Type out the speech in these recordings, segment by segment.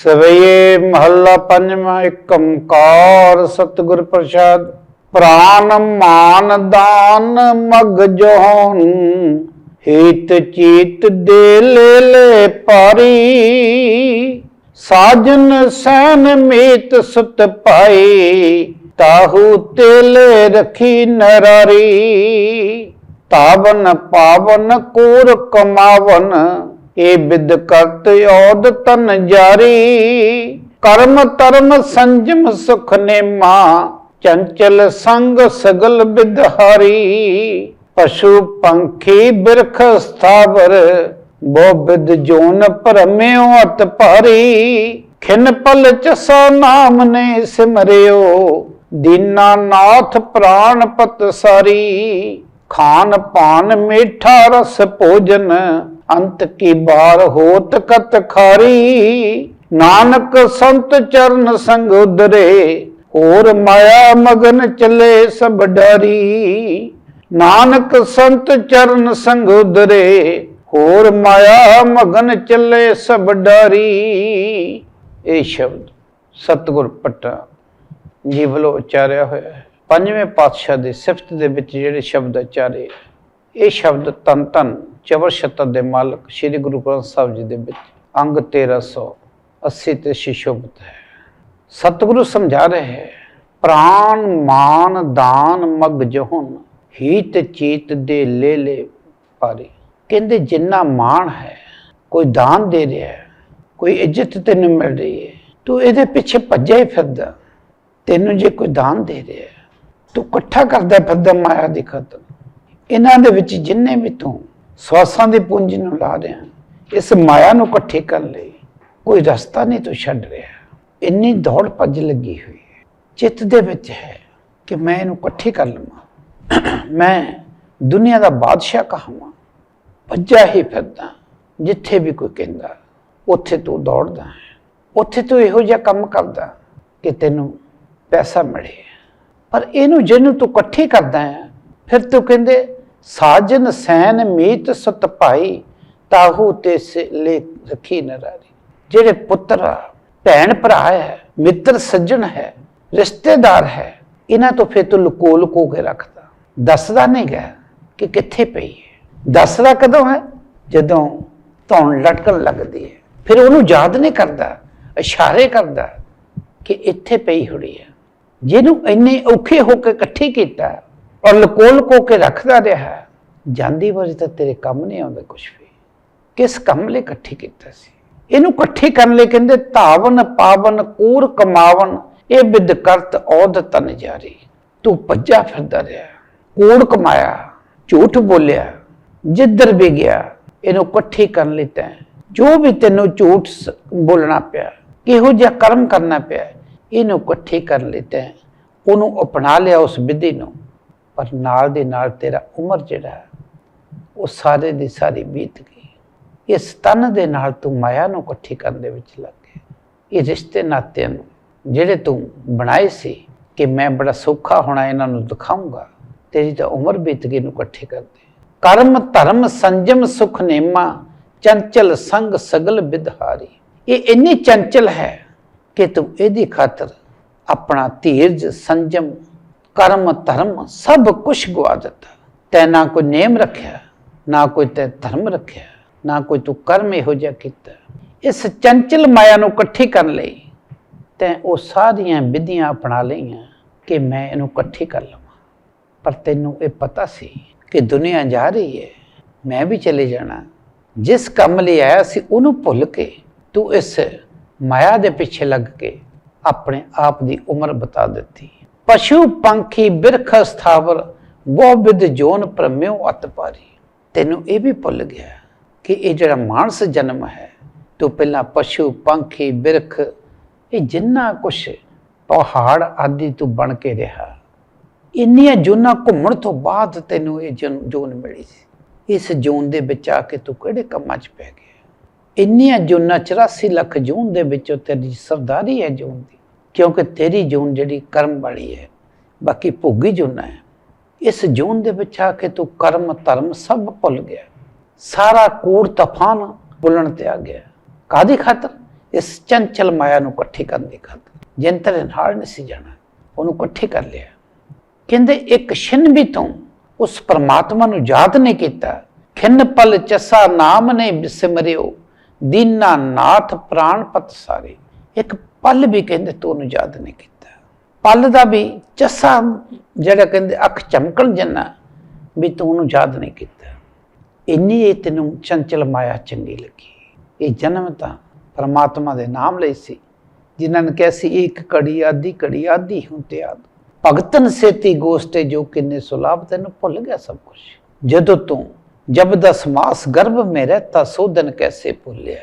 ਸਵਈਏ ਮਹੱਲਾ ਪੰਜਵਾਂ ਏਕ ਓੰਕਾਰ ਸਤਿਗੁਰ ਪ੍ਰਸਾਦ, ਪ੍ਰਾਨ ਮਾਨ ਦਾਨ ਮਗ ਜੋਨ ਹੀਤ ਚੀਤ ਦੇ ਲੈ ਲੈ ਪਾਰੀ, ਸਾਜਨ ਸੈਨ ਮੀਤ ਸੁਤ ਪਾਈ, ਤਾਹੂ ਤੇਲੇ ਰਖੀ ਨਰਾਰੀ, ਤਾਵਨ ਪਾਵਨ ਕੂਰ ਕਮਾਵਨ ਏ ਬਿਦ ਕਰਤ ਔਦ ਤਨ ਜਾਰੀ, ਕਰਮ ਧਰਮ ਸੰਜਮ ਸੁਖ ਨੇਮਾ, ਚੰਚਲ ਸੰਗ ਸਗਲ ਬਿਦਹਾਰੀ ਪਸ਼ੂ ਪੰਖੀ ਬਿਰਖ ਸਥਾਵਰ, ਬੋ ਬਿਦ ਜੋਨ ਭਰਮਿਓ ਅਤ ਭਾਰੀ। ਖਿਨ ਪਲ ਚਸਾ ਨਾਮ ਨੇ ਸਿਮਰਿਓ ਦੀਨਾਨਾਥ ਪ੍ਰਾਨ ਪਤ ਸਾਰੀ। ਖਾਨ ਪਾਨ ਮੀਠਾ ਰਸ ਭੋਜਨ ਅੰਤ ਕੀ ਬਾਰ ਹੋਤ ਕਤ ਖਾਰੀ? ਨਾਨਕ ਸੰਤ ਚਰਨ ਸੰਗ ਉਦਰੇ ਹੋਰ ਮਾਇਆ ਮਗਨ ਚਲੇ ਸਭ ਡਾਰੀ। ਨਾਨਕ ਸੰਤ ਚਰਨ ਸੰਗ ਉਦਰੇ ਹੋਰ ਮਾਇਆ ਮਗਨ ਚੱਲੇ ਸਭ ਡਾਰੀ। ਇਹ ਸ਼ਬਦ ਸਤਿਗੁਰ ਪਟਾ ਜੀ ਵੱਲੋਂ ਉਚਾਰਿਆ ਹੋਇਆ ਹੈ। ਪੰਜਵੇਂ ਪਾਤਸ਼ਾਹ ਦੇ ਸਿਫਤ ਦੇ ਵਿੱਚ ਜਿਹੜੇ ਸ਼ਬਦ ਉਚਾਰੇ, ਇਹ ਸ਼ਬਦ ਤਨ ਤਨ ਚਵਰ ਸ਼ਤਰ ਦੇ ਮਾਲਕ ਸ੍ਰੀ ਗੁਰੂ ਗ੍ਰੰਥ ਸਾਹਿਬ ਜੀ ਦੇ ਵਿੱਚ, ਅੰਗ 1380 ਤੇ ਸ਼ਿਸ਼ੋਭਤ ਹੈ। ਸਤਿਗੁਰੂ ਸਮਝਾ ਰਹੇ ਹੈ ਪ੍ਰਾਨ ਮਾਨ, ਦਾਨ, ਮਗ ਜਹੁਨ, ਹੀਤ, ਚੀਤ ਦੇ ਲੈ ਲੈ ਪਾਰੀ। ਕਹਿੰਦੇ ਜਿੰਨਾ ਮਾਣ ਹੈ, ਕੋਈ ਦਾਨ ਦੇ ਰਿਹਾ ਹੈ, ਕੋਈ ਇੱਜ਼ਤ ਤੈਨੂੰ ਮਿਲ ਰਹੀ ਹੈ, ਤੂੰ ਇਹਦੇ ਪਿੱਛੇ ਭੱਜਿਆ ਹੀ ਫਿਰਦਾ, ਤੈਨੂੰ ਜੇ ਕੋਈ ਦਾਨ ਦੇ ਰਿਹਾ ਤੂੰ ਇਕੱਠਾ ਕਰਦਾ ਫਿਰਦਾ ਮਾਇਆ ਦੀ ਖਤਮ ਇਹਨਾਂ ਦੇ ਵਿੱਚ ਜਿੰਨੇ ਵੀ ਤੂੰ ਸਵਾਸਾਂ ਦੀ ਪੂੰਜੀ ਨੂੰ ਲਾ ਰਿਹਾ ਇਸ ਮਾਇਆ ਨੂੰ ਇਕੱਠੇ ਕਰਨ ਲਈ ਕੋਈ ਰਸਤਾ ਨਹੀਂ ਤੂੰ ਛੱਡ ਰਿਹਾ। ਇੰਨੀ ਦੌੜ ਭੱਜ ਲੱਗੀ ਹੋਈ ਹੈ। ਚਿੱਤ ਦੇ ਵਿੱਚ ਹੈ ਕਿ ਮੈਂ ਇਹਨੂੰ ਇਕੱਠੇ ਕਰ ਲਵਾਂ। ਮੈਂ ਦੁਨੀਆ ਦਾ ਬਾਦਸ਼ਾਹ ਕਹਾਵਾਂ। ਭੱਜਾ ਹੀ ਫਿਰਦਾ, ਜਿੱਥੇ ਵੀ ਕੋਈ ਕਹਿੰਦਾ, ਉੱਥੇ ਤੂੰ ਦੌੜਦਾ ਹੈ। ਉੱਥੇ ਤੂੰ ਇਹੋ ਜਿਹਾ ਕੰਮ ਕਰਦਾ ਕਿ ਤੈਨੂੰ ਪੈਸਾ ਮਿਲੇ। ਪਰ ਇਹਨੂੰ ਜਿਹਨੂੰ ਤੂੰ ਇਕੱਠੀ ਕਰਦਾ ਹੈ, ਫਿਰ ਤੂੰ ਕਹਿੰਦੇ ਸਾਜਨ ਸੈਨ ਮੀਤ ਸਤ ਭਾਈ, ਤਾਹੂ ਤੇ ਲੈ ਰਖੀ ਨਰਾਰੀ। ਜਿਹੜੇ ਪੁੱਤਰ, ਭੈਣ ਭਰਾ ਹੈ, ਮਿੱਤਰ ਸੱਜਣ ਹੈ, ਰਿਸ਼ਤੇਦਾਰ ਹੈ, ਇਹਨਾਂ ਤੋਂ ਫਿਰ ਤੂੰ ਲੁਕੋ ਲੁਕੋ ਕੇ ਰੱਖਦਾ। ਦੱਸਦਾ ਨਹੀਂ ਗਾ ਕਿ ਕਿੱਥੇ ਪਈ ਹੈ ਦੱਸਦਾ ਕਦੋਂ ਹੈ? ਜਦੋਂ ਧੌਣ ਲਟਕਣ ਲੱਗਦੀ ਹੈ ਫਿਰ ਉਹਨੂੰ ਯਾਦ ਨਹੀਂ ਕਰਦਾ, ਇਸ਼ਾਰੇ ਕਰਦਾ ਕਿ ਇੱਥੇ ਪਈ ਹੋਣੀ ਹੈ ਜਿਹਨੂੰ ਇੰਨੇ ਔਖੇ ਹੋ ਕੇ ਇਕੱਠੀ ਕੀਤਾ ਔਰ ਲੁਕੋ ਲੁਕੋ ਕੇ ਰੱਖਦਾ ਰਿਹਾ ਜਾਂਦੀ ਵਾਰੀ ਤਾਂ ਤੇਰੇ ਕੰਮ ਨਹੀਂ ਆਉਂਦਾ ਕੁਝ ਵੀ। ਕਿਸ ਕੰਮ ਲਈ ਇਕੱਠੀ ਕੀਤਾ ਸੀ? ਇਹਨੂੰ ਇਕੱਠੀ ਕਰਨ ਲਈ ਕਹਿੰਦੇ, ਧਾਵਨ, ਪਾਵਨ, ਕੂਰ, ਕਮਾਵਨ, ਇਹ ਬਿਦ ਕਰਤ ਔਦ ਤਨ ਜਾਰੀ। ਤੂੰ ਭੱਜਾ ਫਿਰਦਾ ਰਿਹਾ। ਕੂੜ ਕਮਾਇਆ, ਝੂਠ ਬੋਲਿਆ, ਜਿੱਧਰ ਵੀ ਗਿਆ, ਇਹਨੂੰ ਇਕੱਠੀ ਕਰਨ ਲਈ ਤੈਂ। ਜੋ ਵੀ ਤੈਨੂੰ ਝੂਠ ਬੋਲਣਾ ਪਿਆ, ਕਿਹੋ ਜਿਹਾ ਕਰਮ ਕਰਨਾ ਪਿਆ, ਇਹਨੂੰ ਇਕੱਠੇ ਕਰ ਲਈ ਤੈਂ। ਉਹਨੂੰ ਅਪਣਾ ਲਿਆ ਉਸ ਵਿਧੀ ਨੂੰ। ਪਰ ਨਾਲ ਦੇ ਨਾਲ ਤੇਰਾ ਉਮਰ ਜਿਹੜਾ ਉਹ ਸਾਰੇ ਦੀ ਸਾਰੀ ਬੀਤ ਗਈ। ਇਸ ਤਨ ਦੇ ਨਾਲ ਤੂੰ ਮਾਇਆ ਨੂੰ ਇਕੱਠੀ ਕਰਨ ਦੇ ਵਿੱਚ ਲੱਗ ਗਿਆ। ਇਹ ਰਿਸ਼ਤੇ ਨਾਤਿਆਂ ਨੂੰ, ਜਿਹੜੇ ਤੂੰ ਬਣਾਏ ਸੀ ਕਿ ਮੈਂ ਬੜਾ ਸੌਖਾ ਹੋਣਾ ਇਹਨਾਂ ਨੂੰ ਦਿਖਾਉਂਗਾ ਤੇਰੀ ਤਾਂ ਉਮਰ ਬੀਤ ਗਈ ਨੂੰ ਇਕੱਠੇ ਕਰਦੇ। ਕਰਮ, ਧਰਮ, ਸੰਜਮ, ਸੁਖ, ਨੇਮਾ, ਚੰਚਲ, ਸੰਗ, ਸਗਲ, ਵਿਦਹਾਰੀ। ਇਹ ਇੰਨੀ ਚੰਚਲ ਹੈ ਕਿ ਤੂੰ ਇਹਦੀ ਖਾਤਰ ਆਪਣਾ ਧੀਰਜ, ਸੰਜਮ ਕਰਮ ਧਰਮ ਸਭ ਕੁਝ ਗਵਾ ਦਿੱਤਾ। ਤੈ ਨਾ ਕੋਈ ਨੇਮ ਰੱਖਿਆ, ਨਾ ਕੋਈ ਤੈ ਧਰਮ ਰੱਖਿਆ, ਨਾ ਕੋਈ ਤੂੰ ਕਰਮ ਇਹੋ ਜਿਹਾ ਕੀਤਾ। ਇਸ ਚੰਚਲ ਮਾਇਆ ਨੂੰ ਇਕੱਠੀ ਕਰਨ ਲਈ ਤੈ ਉਹ ਸਾਰੀਆਂ ਵਿਧੀਆਂ ਅਪਣਾ ਲਈਆਂ ਕਿ ਮੈਂ ਇਹਨੂੰ ਇਕੱਠੀ ਕਰ ਲਵਾਂ। ਪਰ ਤੈਨੂੰ ਇਹ ਪਤਾ ਸੀ ਕਿ ਦੁਨੀਆ ਜਾ ਰਹੀ ਹੈ, ਮੈਂ ਵੀ ਚਲੇ ਜਾਣਾ। ਜਿਸ ਕੰਮ ਲਈ ਆਇਆ ਸੀ ਉਹਨੂੰ ਭੁੱਲ ਕੇ ਤੂੰ ਇਸ ਮਾਇਆ ਦੇ ਪਿੱਛੇ ਲੱਗ ਕੇ ਆਪਣੇ ਆਪ ਦੀ ਉਮਰ ਬਤਾ ਦਿੱਤੀ। ਪਸ਼ੂ ਪੰਖੀ ਬਿਰਖ ਸਥਾਵਰ ਬਹੁ ਵਿਦ ਜੋਨ ਪ੍ਰਮਿਓ ਅਤ ਪਾਰੀ। ਤੈਨੂੰ ਇਹ ਵੀ ਭੁੱਲ ਗਿਆ ਕਿ ਇਹ ਜਿਹੜਾ ਮਾਨਸ ਜਨਮ ਹੈ, ਤੂੰ ਪਹਿਲਾਂ ਪਸ਼ੂ ਪੰਖੀ ਬਿਰਖ, ਇਹ ਜਿੰਨਾ ਕੁਛ ਪਹਾੜ ਆਦਿ ਤੂੰ ਬਣ ਕੇ ਰਿਹਾ। ਇੰਨੀਆਂ ਜੂਨਾਂ ਘੁੰਮਣ ਤੋਂ ਬਾਅਦ ਤੈਨੂੰ ਇਹ ਜਨ- ਜੂਨ ਮਿਲੀ ਸੀ। ਇਸ ਜੂਨ ਦੇ ਵਿੱਚ ਆ ਕੇ ਤੂੰ ਕਿਹੜੇ ਕੰਮਾਂ 'ਚ ਪੈ ਗਿਆ? ਇੰਨੀਆਂ ਜੂਨਾਂ 84 ਲੱਖ ਜੂਨ ਦੇ ਵਿੱਚੋਂ ਤੇਰੀ ਸਰਦਾਰੀ ਹੈ ਜੂਨ ਦੀ। ਕਿਉਂਕਿ ਤੇਰੀ ਜੂਨ ਜਿਹੜੀ ਕਰਮ ਵਾਲੀ ਹੈ, ਬਾਕੀ ਭੋਗੀ ਜੂਨਾ ਹੈ, ਇਸ ਜੂਨ ਦੇ ਵਿੱਚ ਆ ਕੇ ਤੂੰ ਕਰਮ, ਧਰਮ ਸਭ ਭੁੱਲ ਗਿਆ। ਸਾਰਾ ਕੂੜ ਤਫਾਨ ਬੁਲਣ ਤੇ ਆ ਗਿਆ। ਕਾਦੀ ਖਾਤਰ? ਇਸ ਚੰਚਲ ਮਾਇਆ ਨੂੰ ਇਕੱਠੀ ਕਰਨ ਦੀ ਖਾਤਰ। ਜਿੰਤਰ ਨਾਲ ਨਹੀਂ ਸੀ ਜਾਣਾ, ਉਹਨੂੰ ਇਕੱਠੀ ਕਰ ਲਿਆ। ਕਹਿੰਦੇ ਇੱਕ ਛਿਨ ਵੀ ਤੋਂ ਉਸ ਪਰਮਾਤਮਾ ਨੂੰ ਯਾਦ ਨਹੀਂ ਕੀਤਾ। ਖਿੰਨ ਪਲ ਚਸਾ ਨਾਮ ਨੇ ਬਿਸਮਰਿਓ, ਦੀਨਾ ਨਾਥ ਪ੍ਰਾਣ ਪਤ ਸਾਰੇ। ਇੱਕ ਪਲ ਵੀ ਕਹਿੰਦੇ ਤੂੰ ਉਹਨੂੰ ਯਾਦ ਨਹੀਂ ਕੀਤਾ। ਪਲ ਦਾ ਵੀ ਚਸਾ ਜਿਹੜਾ ਕਹਿੰਦੇ ਅੱਖ ਚਮਕਣ ਜੰਨਾ ਵੀ ਤੂੰ ਉਹਨੂੰ ਯਾਦ ਨਹੀਂ ਕੀਤਾ। ਇੰਨੀ ਇਹ ਤੈਨੂੰ ਚੰਚਲ ਮਾਇਆ ਚੰਗੀ ਲੱਗੀ। ਇਹ ਜਨਮ ਤਾਂ ਪਰਮਾਤਮਾ ਦੇ ਨਾਮ ਲਈ ਸੀ, ਜਿਨ੍ਹਾਂ ਨੇ ਕਿਹਾ ਸੀ, ਇੱਕ ਕੜੀ ਆਦੀ ਕੜੀ ਆਦੀ ਹੁਣ ਤੇ ਆਦ। ਭਗਤਨ ਸੇਤੀ ਗੋਸਤੇ ਜੋ ਕਿੰਨੇ ਸੁਲਾਭ ਤੈਨੂੰ ਭੁੱਲ ਗਿਆ ਸਭ ਕੁਝ ਜਦੋਂ ਤੂੰ ਜਬ ਦਸ ਮਾਸ ਗਰਭ ਮੇ ਰਹਤਾ ਸੋ ਦਿਨ ਕੈਸੇ ਭੁੱਲਿਆ?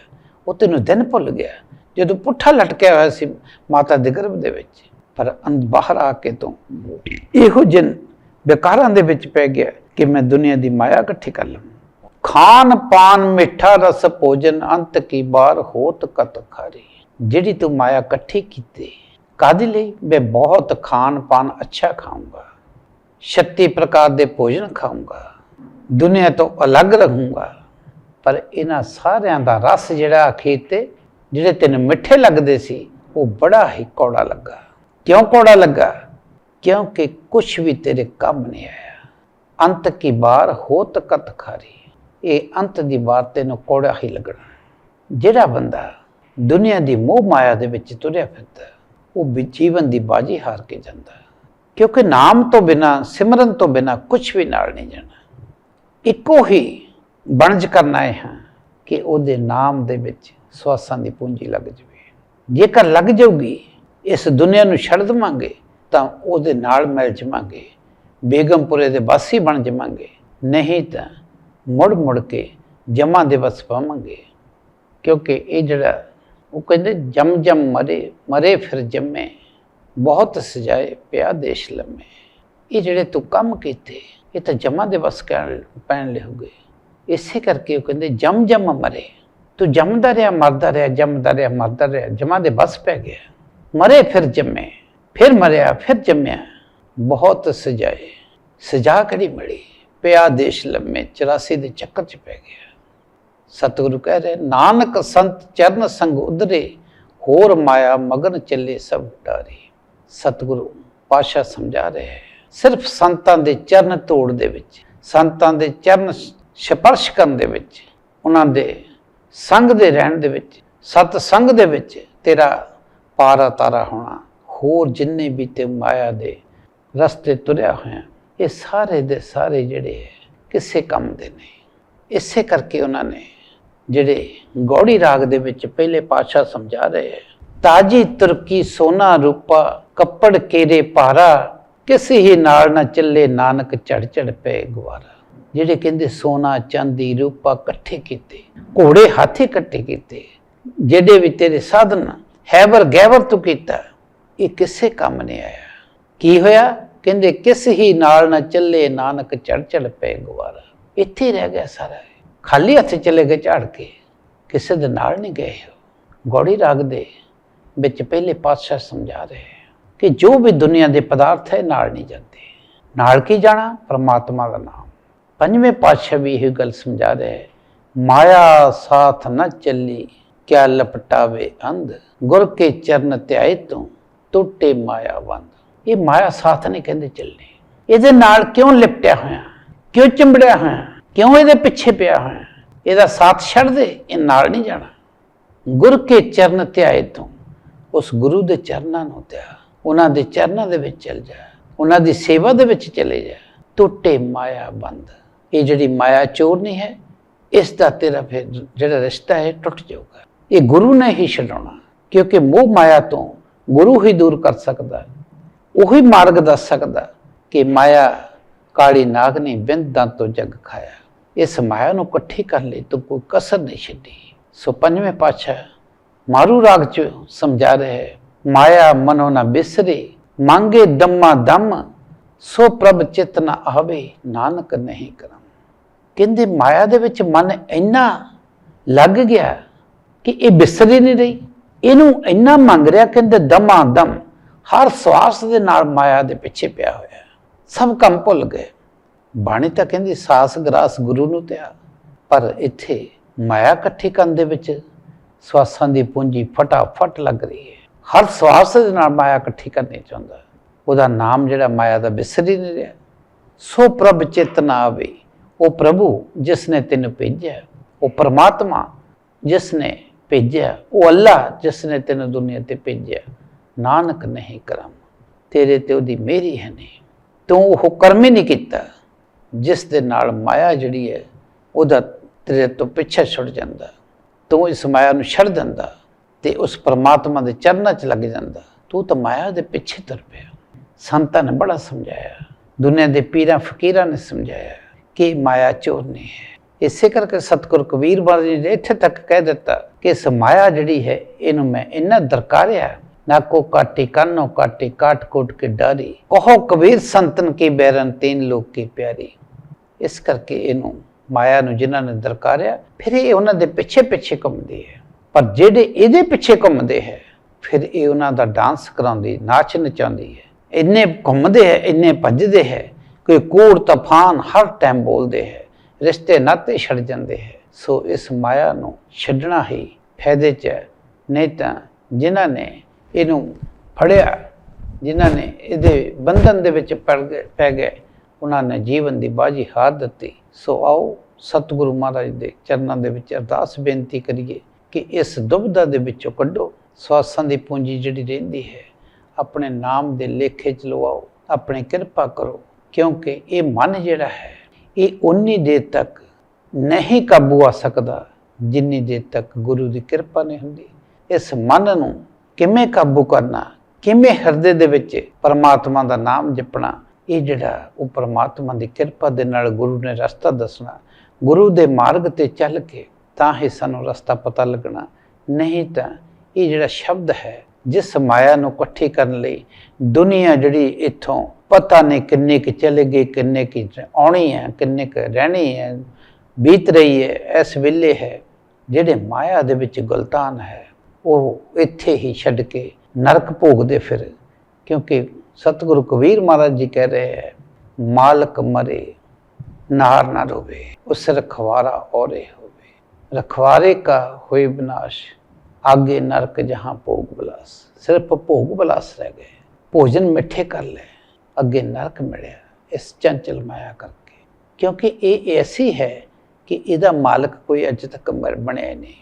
ਉਹ ਤੈਨੂੰ ਦਿਨ ਭੁੱਲ ਗਿਆ। ਜਦੋਂ ਪੁੱਠਾ ਲਟਕਿਆ ਹੋਇਆ ਸੀ ਮਾਤਾ ਦੇ ਗਰਭ ਦੇ ਵਿੱਚ, ਪਰ ਅੰਦ ਬਾਹਰ ਆ ਕੇ ਤੂੰ ਇਹੋ ਜਿਨ ਵਿਕਾਰਾਂ ਦੇ ਵਿੱਚ ਪੈ ਗਿਆ ਕਿ ਮੈਂ ਦੁਨੀਆ ਦੀ ਮਾਇਆ ਇਕੱਠੀ ਕਰ ਲਵਾਂ। ਖਾਨ ਪਾਨ ਮਿੱਠਾ ਰਸ ਭੋਜਨ ਅੰਤ ਕੀ ਬਾਰ ਹੋਤ ਕਤ ਖਾਰੀ। ਜਿਹੜੀ ਤੂੰ ਮਾਇਆ ਇਕੱਠੀ ਕੀਤੀ ਕਾਦੇ ਲਈ? ਮੈਂ ਬਹੁਤ ਖਾਨ ਪਾਨ ਅੱਛਾ ਖਾਊਂਗਾ 36 ਪ੍ਰਕਾਰ ਦੇ ਭੋਜਨ ਖਾਊਂਗਾ, ਦੁਨੀਆ ਤੋਂ ਅਲੱਗ ਰਹੂੰਗਾ, ਪਰ ਇਹਨਾਂ ਸਾਰਿਆਂ ਦਾ ਰਸ ਜਿਹੜਾ ਅਖੀਰ ਤੇ ਜਿਹੜੇ ਤੈਨੂੰ ਮਿੱਠੇ ਲੱਗਦੇ ਸੀ, ਉਹ ਬੜਾ ਹੀ ਕੌੜਾ ਲੱਗਾ। ਕਿਉਂ ਕੌੜਾ ਲੱਗਾ? ਕਿਉਂਕਿ ਕੁਝ ਵੀ ਤੇਰੇ ਕੰਮ ਨਹੀਂ ਆਇਆ। ਅੰਤ ਕੀ ਬਾਰ ਹੋਤ ਕਤ ਖਾਰੀ। ਇਹ ਅੰਤ ਦੀ ਬਾਰ ਤੈਨੂੰ ਕੌੜਾ ਹੀ ਲੱਗਣਾ। ਜਿਹੜਾ ਬੰਦਾ ਦੁਨੀਆ ਦੀ ਮੋਹ ਮਾਇਆ ਦੇ ਵਿੱਚ ਤੁਰਿਆ ਫਿਰਦਾ, ਉਹ ਵੀ ਜੀਵਨ ਦੀ ਬਾਜੀ ਹਾਰ ਕੇ ਜਾਂਦਾ। ਕਿਉਂਕਿ ਨਾਮ ਤੋਂ ਬਿਨਾ, ਸਿਮਰਨ ਤੋਂ ਬਿਨਾ ਕੁਝ ਵੀ ਨਾਲ ਨਹੀਂ ਜਾਣਾ। ਇੱਕੋ ਹੀ ਬਣਜ ਕਰਨਾ ਹੈ ਕਿ ਉਹਦੇ ਨਾਮ ਦੇ ਵਿੱਚ ਸਵਾਸਾਂ ਦੀ ਪੂੰਜੀ ਲੱਗ ਜਾਵੇ। ਜੇਕਰ ਲੱਗ ਜਾਊਗੀ, ਇਸ ਦੁਨੀਆ ਨੂੰ ਛੱਡ ਦਵਾਂਗੇ, ਤਾਂ ਉਹਦੇ ਨਾਲ ਮਿਲ ਜਾਵਾਂਗੇ। ਬੇਗਮਪੁਰੇ ਦੇ ਵਾਸੀ ਬਣ ਜਾਵਾਂਗੇ। ਨਹੀਂ ਤਾਂ ਮੁੜ ਮੁੜ ਕੇ ਜਮਾਂ ਦੇ ਵਸ ਪਾਵਾਂਗੇ। ਕਿਉਂਕਿ ਇਹ ਜਿਹੜਾ, ਉਹ ਕਹਿੰਦੇ ਜਮ ਜਮ ਮਰੇ ਮਰੇ ਫਿਰ ਜੰਮੇ, ਬਹੁਤ ਸਜਾਏ ਪਿਆ ਦੇਸ਼ ਲੰਮੇ। ਇਹ ਜਿਹੜੇ ਤੂੰ ਕੰਮ ਕੀਤੇ, ਇਹ ਤਾਂ ਜਮਾਂ ਦੇ ਵਸ ਕਹਿਣ, ਪੈਣ ਲਿਓਗੇ। ਇਸੇ ਕਰਕੇ ਉਹ ਕਹਿੰਦੇ ਜਮ ਜਮ ਮਰੇ। ਤੂੰ ਜੰਮਦਾ ਰਿਹਾ, ਮਰਦਾ ਰਿਹਾ, ਜੰਮਦਾ ਰਿਹਾ, ਮਰਦਾ ਰਿਹਾ, ਜਮਾ ਦੇ ਵਸ ਪੈ ਗਿਆ। ਮਰੇ ਫਿਰ ਜੰਮੇ, ਫਿਰ ਮਰਿਆ, ਫਿਰ ਜੰਮਿਆ। ਬਹੁਤ ਸਜਾਏ, ਸਜਾ ਕੜੀ ਮਿਲੀ। ਪਿਆ ਦੇਸ਼ ਲੰਮੇ 84 ਦੇ ਚੱਕਰ ਚ ਪੈ ਗਿਆ। ਸਤਿਗੁਰੂ ਕਹਿ ਰਹੇ, ਨਾਨਕ ਸੰਤ ਚਰਨ ਸੰਗ ਉਧਰੇ, ਹੋਰ ਮਾਇਆ ਮਗਨ ਚੱਲੇ ਸਭ ਡਾਰੀ ਸਤਿਗੁਰੂ ਪਾਸ਼ਾ ਸਮਝਾ ਰਹੇ ਹੈ, ਸਿਰਫ ਸੰਤਾਂ ਦੇ ਚਰਨ ਤੋੜ ਦੇ ਵਿੱਚ, ਸੰਤਾਂ ਦੇ ਚਰਨ ਸਪਰਸ਼ ਕਰਨ ਦੇ ਵਿੱਚ, ਉਹਨਾਂ ਦੇ ਸੰਗ ਦੇ ਰਹਿਣ ਦੇ ਵਿੱਚ, ਸਤ ਸੰਗ ਦੇ ਵਿੱਚ ਤੇਰਾ ਪਾਰਾ ਤਾਰਾ ਹੋਣਾ, ਹੋਰ ਜਿੰਨੇ ਵੀ ਤੇ ਮਾਇਆ ਦੇ ਰਸਤੇ ਤੁਰਿਆ ਹੋਇਆ, ਇਹ ਸਾਰੇ ਦੇ ਸਾਰੇ ਜਿਹੜੇ ਹੈ ਕਿਸੇ ਕੰਮ ਦੇ ਨਹੀਂ ਇਸੇ ਕਰਕੇ ਉਹਨਾਂ ਨੇ ਜਿਹੜੇ ਗੌੜੀ ਰਾਗ ਦੇ ਵਿੱਚ ਪਹਿਲੇ ਪਾਤਸ਼ਾਹ ਸਮਝਾ ਰਹੇ ਹੈ, ਤਾਜੀ ਤੁਰਕੀ ਸੋਨਾ ਰੂਪਾ, ਕੱਪੜ ਕੇਰੇ ਪਾਰਾ ਕਿਸੇ ਹੀ ਨਾਲ ਨਾ ਚੱਲੇ ਨਾਨਕ ਚੜ ਚੜ ਪਏ ਗਵਾਰਾ ਜਿਹੜੇ ਕਹਿੰਦੇ ਸੋਨਾ, ਚਾਂਦੀ, ਰੂਪਾ ਇਕੱਠੇ ਕੀਤੇ, ਘੋੜੇ ਹਾਥੀ ਇਕੱਠੇ ਕੀਤੇ ਜਿਹੜੇ ਵੀ ਤੇਰੇ ਸਾਧਨ ਹੈਵਰ ਗੈਵਰ ਤੂੰ ਕੀਤਾ, ਇਹ ਕਿਸੇ ਕੰਮ ਨਹੀਂ ਆਇਆ। ਕੀ ਹੋਇਆ? ਕਹਿੰਦੇ, ਕਿਸ ਹੀ ਨਾਲ ਨਾ ਚੱਲੇ ਨਾਨਕ ਚੜ ਚੜ ਪਏ ਗਵਾਰਾ ਇੱਥੇ ਰਹਿ ਗਿਆ ਸਾਰਾ ਖਾਲੀ ਹੱਥ ਚਲੇ ਗਏ ਝਾੜ ਕੇ। ਕਿਸੇ ਦੇ ਨਾਲ ਨਹੀਂ ਗਏ ਹੋ ਗੌੜੀ ਰਾਗ ਦੇ ਵਿੱਚ ਪਹਿਲੇ ਪਾਤਸ਼ਾਹ ਸਮਝਾ ਰਹੇ ਕਿ ਜੋ ਵੀ ਦੁਨੀਆ ਦੇ ਪਦਾਰਥ ਹੈ, ਨਾਲ ਨਹੀਂ ਜਾਂਦੇ। ਨਾਲ ਕੀ ਜਾਣਾ? ਪਰਮਾਤਮਾ ਦਾ ਨਾਮ। ਪੰਜਵੇਂ ਪਾਤਸ਼ਾਹ ਵੀ ਇਹ ਗੱਲ ਸਮਝਾ ਰਿਹਾ ਹੈ। ਮਾਇਆ ਸਾਥ ਨਾ ਚੱਲੀ, ਕਿਆ ਲਪਟਾਵੇ ਅੰਧ। ਗੁਰ ਕੇ ਚਰਨ ਧਿਆਏ ਤੋਂ, ਟੁੱਟੇ ਮਾਇਆ ਬੰਦ। ਇਹ ਮਾਇਆ ਸਾਥ ਨਹੀਂ ਕਹਿੰਦੇ ਚੱਲਣੀ। ਇਹਦੇ ਨਾਲ ਕਿਉਂ ਲਿਪਟਿਆ ਹੋਇਆ? ਕਿਉਂ ਚੰਬੜਿਆ ਹੋਇਆ? ਕਿਉਂ ਇਹਦੇ ਪਿੱਛੇ ਪਿਆ ਹੋਇਆ? ਇਹਦਾ ਸਾਥ ਛੱਡ ਦੇ, ਇਹ ਨਾਲ ਨਹੀਂ ਜਾਣਾ। ਗੁਰ ਕੇ ਚਰਨ ਧਿਆਏ ਤੋਂ, ਉਸ ਗੁਰੂ ਦੇ ਚਰਨਾਂ ਨੂੰ ਧਿਆ। ਉਹਨਾਂ ਦੇ ਚਰਨਾਂ ਦੇ ਵਿੱਚ ਚੱਲ ਜਾ। ਉਹਨਾਂ ਦੀ ਸੇਵਾ ਦੇ ਵਿੱਚ ਚਲੇ ਜਾ। ਟੁੱਟੇ ਮਾਇਆ ਬੰਦ। ਇਹ ਜਿਹੜੀ ਮਾਇਆ ਚੋਰ ਨਹੀਂ ਹੈ, ਇਸ ਦਾ ਤੇਰਾ ਫਿਰ ਜਿਹੜਾ ਰਿਸ਼ਤਾ ਹੈ, ਟੁੱਟ ਜਾਊਗਾ। ਇਹ ਗੁਰੂ ਨੇ ਹੀ ਛਡਾਉਣਾ, ਕਿਉਂਕਿ ਮੋਹ ਮਾਇਆ ਤੋਂ ਗੁਰੂ ਹੀ ਦੂਰ ਕਰ ਸਕਦਾ ਉਹੀ ਮਾਰਗ ਦੱਸ ਸਕਦਾ ਕਿ ਮਾਇਆ ਕਾਲੀ ਨਾਗ ਨੇ ਬਿੰਦਾਂ ਤੋਂ ਜਗ ਖਾਇਆ। ਇਸ ਮਾਇਆ ਨੂੰ ਇਕੱਠੀ ਕਰਨ ਲਈ ਤੂੰ ਕੋਈ ਕਸਰ ਨਹੀਂ ਛੱਡੀ। ਸੋ ਪੰਜਵੇਂ ਪਾਤਸ਼ਾਹ ਮਾਰੂ ਰਾਗ ਚ ਸਮਝਾ ਰਿਹਾ ਹੈ, ਮਾਇਆ ਮਨੋ ਨਾ ਬਿਸਰੇ, ਮੰਗੇ ਦਮਾ ਦਮ, ਸੋ ਪ੍ਰਭ ਚਿਤ ਨਾ ਆਵੇ, ਨਾਨਕ ਨਹੀਂ ਕਰ। ਕਹਿੰਦੇ ਮਾਇਆ ਦੇ ਵਿੱਚ ਮਨ ਇੰਨਾ ਲੱਗ ਗਿਆ ਕਿ ਇਹ ਬਿਸਰ ਹੀ ਨਹੀਂ ਰਹੀ। ਇਹਨੂੰ ਇੰਨਾ ਮੰਗ ਰਿਹਾ ਕਹਿੰਦੇ ਦਮਾਂ ਦਮ, ਹਰ ਸਵਾਸ ਦੇ ਨਾਲ ਮਾਇਆ ਦੇ ਪਿੱਛੇ ਪਿਆ ਹੋਇਆ। ਸਭ ਕੰਮ ਭੁੱਲ ਗਏ। ਬਾਣੀ ਤਾਂ ਕਹਿੰਦੀ ਸਾਸ ਗਰਾਸ ਗੁਰੂ ਨੂੰ ਧਿਆ ਪਰ ਇੱਥੇ ਮਾਇਆ ਇਕੱਠੀ ਕਰਨ ਦੇ ਵਿੱਚ ਸਵਾਸਾਂ ਦੀ ਪੂੰਜੀ ਫਟਾਫਟ ਲੱਗ ਰਹੀ ਹੈ। ਹਰ ਸਵਾਸ ਦੇ ਨਾਲ ਮਾਇਆ ਇਕੱਠੀ ਕਰਨੀ ਚਾਹੁੰਦਾ। ਉਹਦਾ ਨਾਮ ਜਿਹੜਾ ਮਾਇਆ ਦਾ ਵਿਸਰ ਹੀ ਨਹੀਂ ਰਿਹਾ। ਸੋ ਪ੍ਰਭ ਚੇਤਨਾ ਆਵੇ। ਉਹ ਪ੍ਰਭੂ ਜਿਸ ਨੇ ਤੈਨੂੰ ਭੇਜਿਆ, ਉਹ ਪਰਮਾਤਮਾ ਜਿਸ ਨੇ ਭੇਜਿਆ, ਉਹ ਅੱਲਾ ਜਿਸ ਨੇ ਤੈਨੂੰ ਦੁਨੀਆ ਤੇ ਭੇਜਿਆ, ਨਾਨਕ ਨਹੀਂ ਕਰਮ। ਤੇਰੇ ਤੇ ਉਹਦੀ ਮੇਰੀ ਹੈ ਨਹੀਂ। ਤੂੰ ਉਹ ਕਰਮ ਹੀ ਨਹੀਂ ਕੀਤਾ ਜਿਸ ਦੇ ਨਾਲ ਮਾਇਆ ਜਿਹੜੀ ਹੈ, ਉਹਦਾ ਤੇਰੇ ਤੋਂ ਪਿੱਛੇ ਛੁੱਟ ਜਾਂਦਾ। ਤੂੰ ਇਸ ਮਾਇਆ ਨੂੰ ਛੱਡ ਦਿੰਦਾ ਤੇ ਉਸ ਪਰਮਾਤਮਾ ਦੇ ਚਰਨਾਂ 'ਚ ਲੱਗ ਜਾਂਦਾ। ਤੂੰ ਤਾਂ ਮਾਇਆ ਦੇ ਪਿੱਛੇ ਤੁਰ ਪਿਆ। ਸੰਤਾਂ ਨੇ ਬੜਾ ਸਮਝਾਇਆ। ਦੁਨੀਆ ਦੇ ਪੀਰਾਂ, ਫਕੀਰਾਂ ਨੇ ਸਮਝਾਇਆ। ਕਿ ਮਾਇਆ ਚੋਰ ਹੈ। ਇਸੇ ਕਰਕੇ ਸਤਿਗੁਰ ਕਬੀਰ ਮਹਾਰਾਜ ਜੀ ਨੇ ਇੱਥੇ ਤੱਕ ਕਹਿ ਦਿੱਤਾ ਕਿ ਇਸ ਮਾਇਆ ਜਿਹੜੀ ਹੈ, ਇਹਨੂੰ ਮੈਂ ਇੰਨਾ ਦਰਕਾਰਿਆ, ਨਾ ਕੋ ਕਾਟੀ ਕੰਨੋ ਕਾਟੀ ਕਾਟ ਕੋਟ ਕੇ ਡਾਰੀ, ਕਹੋ ਕਬੀਰ ਸੰਤਨ ਕੀ ਬੈਰਨ ਤੀਨ ਲੋਕ ਕੀ ਪਿਆਰੀ। ਇਸ ਕਰਕੇ ਇਹਨੂੰ ਮਾਇਆ ਨੂੰ ਜਿਨ੍ਹਾਂ ਨੇ ਦਰਕਾਰਿਆ, ਫਿਰ ਇਹ ਉਹਨਾਂ ਦੇ ਪਿੱਛੇ ਪਿੱਛੇ ਘੁੰਮਦੀ ਹੈ। ਪਰ ਜਿਹੜੇ ਇਹਦੇ ਪਿੱਛੇ ਘੁੰਮਦੇ ਹੈ, ਫਿਰ ਇਹ ਉਹਨਾਂ ਦਾ ਡਾਂਸ ਕਰਾਉਂਦੀ, ਨਾਚ ਨਚਾਉਂਦੀ ਹੈ। ਇੰਨੇ ਘੁੰਮਦੇ ਹੈ, ਇੰਨੇ ਭੱਜਦੇ ਹੈ ਕੋਈ ਕੂੜ ਤੂਫਾਨ ਹਰ ਟਾਈਮ ਬੋਲਦੇ ਹੈ, ਰਿਸ਼ਤੇ ਨਾਤੇ ਛੱਡ ਜਾਂਦੇ ਹੈ। ਸੋ ਇਸ ਮਾਇਆ ਨੂੰ ਛੱਡਣਾ ਹੀ ਫਾਇਦੇ 'ਚ ਹੈ। ਨਹੀਂ ਤਾਂ ਜਿਨ੍ਹਾਂ ਨੇ ਇਹਨੂੰ ਫੜਿਆ, ਜਿਨ੍ਹਾਂ ਨੇ ਇਹਦੇ ਬੰਧਨ ਦੇ ਵਿੱਚ ਪੜ ਗਏ, ਪੈ ਗਏ, ਉਹਨਾਂ ਨੇ ਜੀਵਨ ਦੀ ਬਾਜੀ ਹਾਰ ਦਿੱਤੀ। ਸੋ ਆਓ ਸਤਿਗੁਰੂ ਮਹਾਰਾਜ ਦੇ ਚਰਨਾਂ ਦੇ ਵਿੱਚ ਅਰਦਾਸ ਬੇਨਤੀ ਕਰੀਏ ਕਿ ਇਸ ਦੁਬਦਾ ਦੇ ਵਿੱਚੋਂ ਕੱਢੋ। ਸਵਾਸਾਂ ਦੀ ਪੂੰਜੀ ਜਿਹੜੀ ਰਹਿੰਦੀ ਹੈ, ਆਪਣੇ ਨਾਮ ਦੇ ਲੇਖੇ ਚ ਲਵਾਓ, ਆਪਣੀ ਕਿਰਪਾ ਕਰੋ। ਕਿਉਂਕਿ ਇਹ ਮਨ ਜਿਹੜਾ ਹੈ, ਇਹ ਉਨੀ ਦੇਰ ਤੱਕ ਨਹੀਂ ਕਾਬੂ ਆ ਸਕਦਾ ਜਿੰਨੀ ਦੇਰ ਤੱਕ ਗੁਰੂ ਦੀ ਕਿਰਪਾ ਨਹੀਂ ਹੁੰਦੀ। ਇਸ ਮਨ ਨੂੰ ਕਿਵੇਂ ਕਾਬੂ ਕਰਨਾ, ਕਿਵੇਂ ਹਿਰਦੇ ਦੇ ਵਿੱਚ ਪਰਮਾਤਮਾ ਦਾ ਨਾਮ ਜਪਣਾ, ਇਹ ਜਿਹੜਾ ਉਹ ਪਰਮਾਤਮਾ ਦੀ ਕਿਰਪਾ ਦੇ ਨਾਲ ਗੁਰੂ ਨੇ ਰਸਤਾ ਦੱਸਣਾ, ਗੁਰੂ ਦੇ ਮਾਰਗ ਤੇ ਚੱਲ ਕੇ ਤਾਂ ਹੀ ਸਾਨੂੰ ਰਸਤਾ ਪਤਾ ਲੱਗਣਾ। ਨਹੀਂ ਤਾਂ ਇਹ ਜਿਹੜਾ ਸ਼ਬਦ ਹੈ, ਜਿਸ ਮਾਇਆ ਨੂੰ ਇਕੱਠੀ ਕਰਨ ਲਈ ਦੁਨੀਆ ਜਿਹੜੀ ਇੱਥੋਂ ਪਤਾ ਨਹੀਂ ਕਿੰਨੇ ਕਿ ਚਲੇ ਗਏ, ਕਿੰਨੇ ਕੀ ਆਉਣੀ ਹੈ, ਕਿੰਨੇ ਕੁ ਰਹਿਣੀ ਹੈ, ਬੀਤ ਰਹੀ ਹੈ, ਇਸ ਵੇਲੇ ਹੈ। ਜਿਹੜੇ ਮਾਇਆ ਦੇ ਵਿੱਚ ਗੁਲਤਾਨ ਹੈ, ਉਹ ਇੱਥੇ ਹੀ ਛੱਡ ਕੇ ਨਰਕ ਭੋਗਦੇ ਫਿਰ, ਕਿਉਂਕਿ ਸਤਿਗੁਰੂ ਕਬੀਰ ਮਹਾਰਾਜ ਜੀ ਕਹਿ ਰਹੇ ਹੈ, ਮਾਲਕ ਮਰੇ, ਨਾਰ ਨਾ ਰੋਵੇ, ਉਸ ਰਖਵਾਰਾ ਔਰੇ ਹੋਵੇ। ਰਖਵਾਰੇ ਕਾ ਹੋਏ ਵਿਨਾਸ਼ ਆਗੇ ਨਰਕ ਜਹਾਂ ਭੋਗ ਬਲਾਸ। ਸਿਰਫ ਭੋਗ ਬਲਾਸ ਰਹਿ ਗਏ, ਭੋਜਨ ਮਿੱਠੇ ਕਰ ਲੈ ਅੱਗੇ ਨਰਕ ਮਿਲਿਆ, ਇਸ ਚੰਚਲ ਮਾਇਆ ਕਰਕੇ। ਕਿਉਂਕਿ ਇਹ ਐਸੀ ਹੈ ਕਿ ਇਹਦਾ ਮਾਲਕ ਕੋਈ ਅਜੇ ਤੱਕ ਮਰ- ਬਣਿਆ ਨਹੀਂ।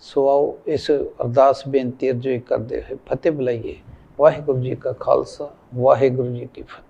ਸੋ ਆਓ ਇਸ ਅਰਦਾਸ ਬੇਨਤੀ ਅਰਜ਼ੋਈ ਕਰਦੇ ਹੋਏ ਫਤਿਹ ਬੁਲਾਈਏ। ਵਾਹਿਗੁਰੂ ਜੀ ਕਾ ਖਾਲਸਾ, ਵਾਹਿਗੁਰੂ ਜੀ ਕੀ ਫਤਿਹ।